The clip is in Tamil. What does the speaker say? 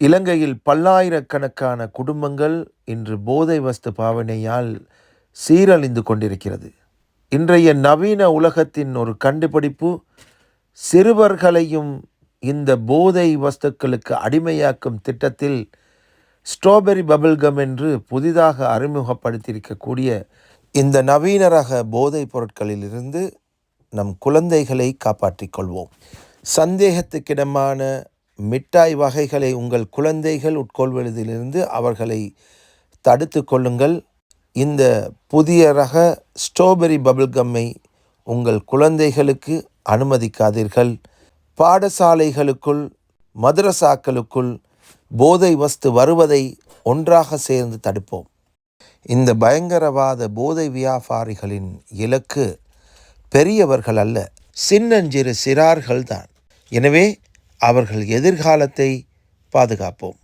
இலங்கையில் பல்லாயிரக்கணக்கான குடும்பங்கள் இன்று போதை வஸ்து பாவனையால் சீரழிந்து கொண்டிருக்கிறது. இன்றைய நவீன உலகத்தின் ஒரு கண்டுபிடிப்பு சிறுவர்களையும் இந்த போதை வஸ்துக்களுக்கு அடிமையாக்கும் திட்டத்தில் ஸ்ட்ராபெரி பபிள்கம் என்று புதிதாக அறிமுகப்படுத்தியிருக்கக்கூடிய இந்த நவீன ரக போதைப் பொருட்களிலிருந்து நம் குழந்தைகளை காப்பாற்றிக் கொள்வோம். சந்தேகத்துக்கிடமான மிட்டாய் வகைகளை உங்கள் குழந்தைகள் உட்கொள்வதிலிருந்து அவர்களை தடுத்து கொள்ளுங்கள். இந்த புதிய ரக ஸ்ட்ராபெரி பபிள்கம்மை உங்கள் குழந்தைகளுக்கு அனுமதிக்காதீர்கள். பாடசாலைகளுக்குள் மதரசாக்களுக்குள் போதை வஸ்து வருவதை ஒன்றாக சேர்ந்து தடுப்போம். இந்த பயங்கரவாத போதை வியாபாரிகளின் இலக்கு பெரியவர்கள் அல்ல சின்னஞ்சிறு சிறார்கள்தான். எனவே அவர்கள் எதிர்காலத்தை பாதுகாப்போம்.